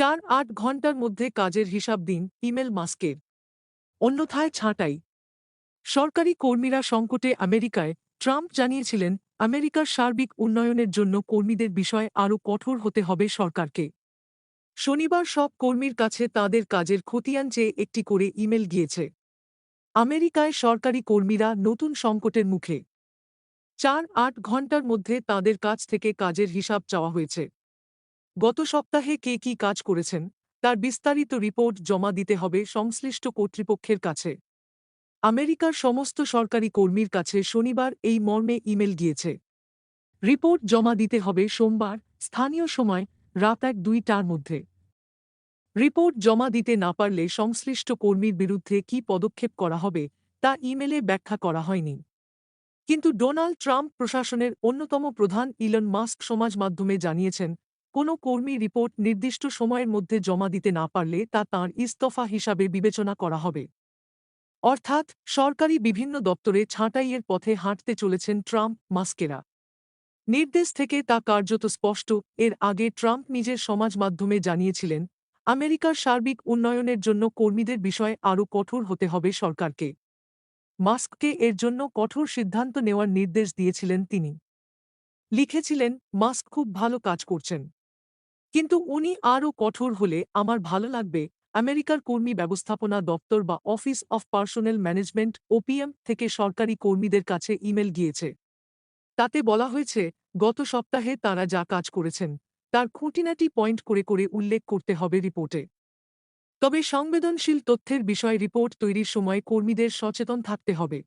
চার আট ঘণ্টার মধ্যে কাজের হিসাব দিন, ইমেল মাস্কের অন্যথায় ছাঁটাই। সরকারি কর্মীরা সংকটে আমেরিকায়, ট্রাম্প জানিয়েছিলেন, আমেরিকার সার্বিক উন্নয়নের জন্য কর্মীদের বিষয়ে আরও কঠোর হতে হবে সরকারকে। শনিবার সব কর্মীর কাছে তাদের কাজের খতিয়ান চেয়ে একটি করে ইমেল গিয়েছে। আমেরিকায় সরকারি কর্মীরা নতুন সংকটের মুখে। চার আট ঘণ্টার মধ্যে তাদের কাছ থেকে কাজের হিসাব চাওয়া হয়েছে। গত সপ্তাহে কে কি কাজ করেছেন? তার বিস্তারিত রিপোর্ট জমা দিতে হবে সংশ্লিষ্ট কর্তৃপক্ষের কাছে। আমেরিকার সমস্ত সরকারি কর্মীর কাছে শনিবার এই মর্মে ইমেল গিয়েছে। রিপোর্ট জমা দিতে হবে সোমবার, স্থানীয় সময়, রাত এক দুইটার মধ্যে। রিপোর্ট জমা দিতে না পারলে সংশ্লিষ্ট কর্মীর বিরুদ্ধে কী পদক্ষেপ করা হবে, তা ইমেলে ব্যাখ্যা করা হয়নি। কিন্তু ডোনাল্ড ট্রাম্প প্রশাসনের অন্যতম প্রধান ইলন মাস্ক সমাজ মাধ্যমে জানিয়েছেন কোনো কর্মী রিপোর্ট নির্দিষ্ট সময়ের মধ্যে জমা দিতে না পারলে তা তাঁর ইস্তফা হিসাবে বিবেচনা করা হবে। অর্থাৎ, সরকারি বিভিন্ন দপ্তরে ছাঁটাইয়ের পথে হাঁটতে চলেছেন ট্রাম্প মাস্কেরা। নির্দেশ থেকে তা কার্যত স্পষ্ট। এর আগে ট্রাম্প নিজের সমাজ মাধ্যমে জানিয়েছিলেন, আমেরিকার সার্বিক উন্নয়নের জন্য কর্মীদের বিষয়ে আরও কঠোর হতে হবে সরকারকে। মাস্ককে এর জন্য কঠোর সিদ্ধান্ত নেওয়ার নির্দেশ দিয়েছিলেন তিনি। লিখেছিলেন, মাস্ক খুব ভালো কাজ করছেন। কিন্তু উনি আরও কঠোর হলে আমার ভালো লাগবে, আমেরিকার কর্মী ব্যবস্থাপনা দপ্তর বা office of personnel management OPM থেকে সরকারি কর্মীদের কাছে ইমেল গিয়েছে। তাতে বলা হয়েছে, গত সপ্তাহে তারা যা কাজ করেছেন, তার খুঁটিনাটি পয়েন্ট করে করে উল্লেখ করতে হবে রিপোর্টে। তবে সংবেদনশীল তথ্যের বিষয়ে রিপোর্ট তৈরির সময় কর্মীদের সচেতন থাকতে হবে।